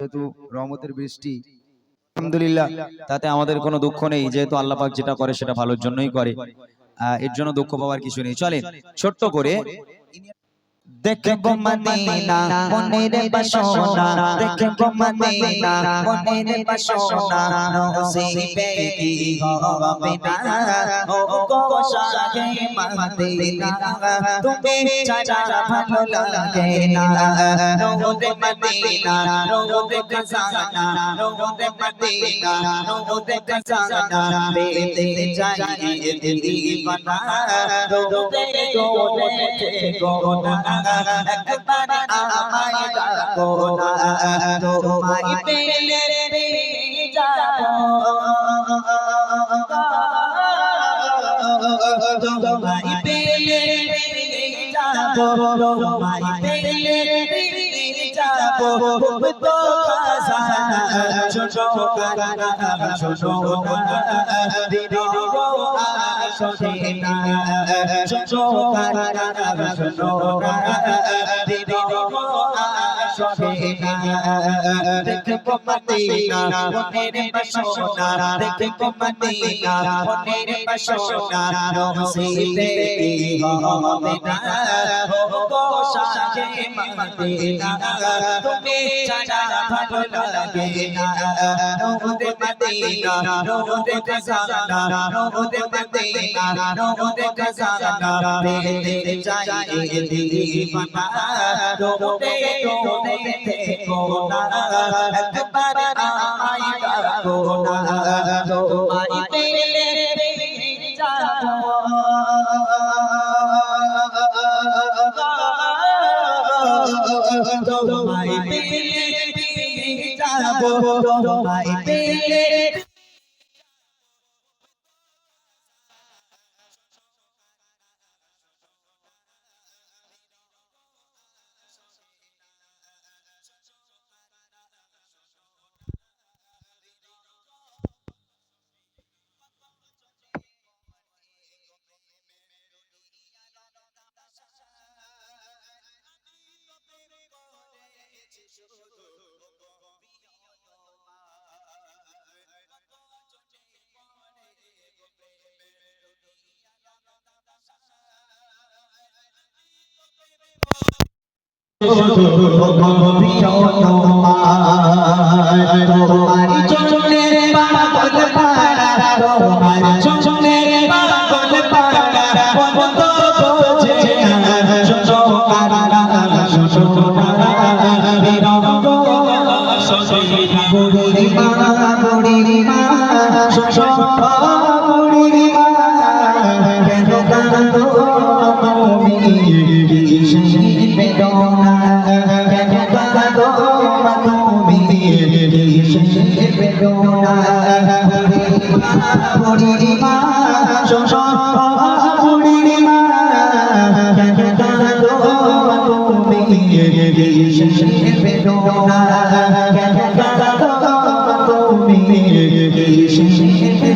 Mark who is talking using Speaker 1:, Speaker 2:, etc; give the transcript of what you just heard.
Speaker 1: যেহেতু রহমতের বৃষ্টি, আলহামদুলিল্লাহ, তাতে আমাদের কোনো দুঃখ নেই। যেহেতু আল্লাহ পাক যেটা করে সেটা ভালোর জন্যই করে। এর জন্য দুঃখ পাওয়ার কিছু নেই। চলে ছোট্ট করে
Speaker 2: দেখব মদিনা, মনের বাসনা। দেখব মদিনা, মনের বাসনা। নসিবে কি হবে না শাহে মদিনা তুমি ছাড়া ভালো লাগে না রোদে মদিনা রোদে খজানা রোদে মদিনা রোদে খজানা পেতে যাই দিবানা রোদে রোদে গোনা একবার আমায় ডাকো না তোমায় পেলে পেয়ে যাব তোমায় পেলে যাব পেলে পেয়ে তো খাজানা ছোটো কানা ছোটো কানা দিনো আসে না কানা ছোটো কানা না দেখব মদিনা মনের বাসনা দেখব মদিনা মনের বাসনা নসিবে হবে না গো সাজে মদিনা তুমি ছাড়া ভালো লাগে না নৌদে মদিনা নৌদে খজানা নৌদে মদিনা নৌদে খজানা পেতে যাই দিবানা নৌদে নৌদে থেকো না একবার আমায় ডাকো না তোমায় পেলে যাব তোমায় পেলে তোমার ছোট বুড়ি মা কেন কাঁদো তুমি বেদনা কিসের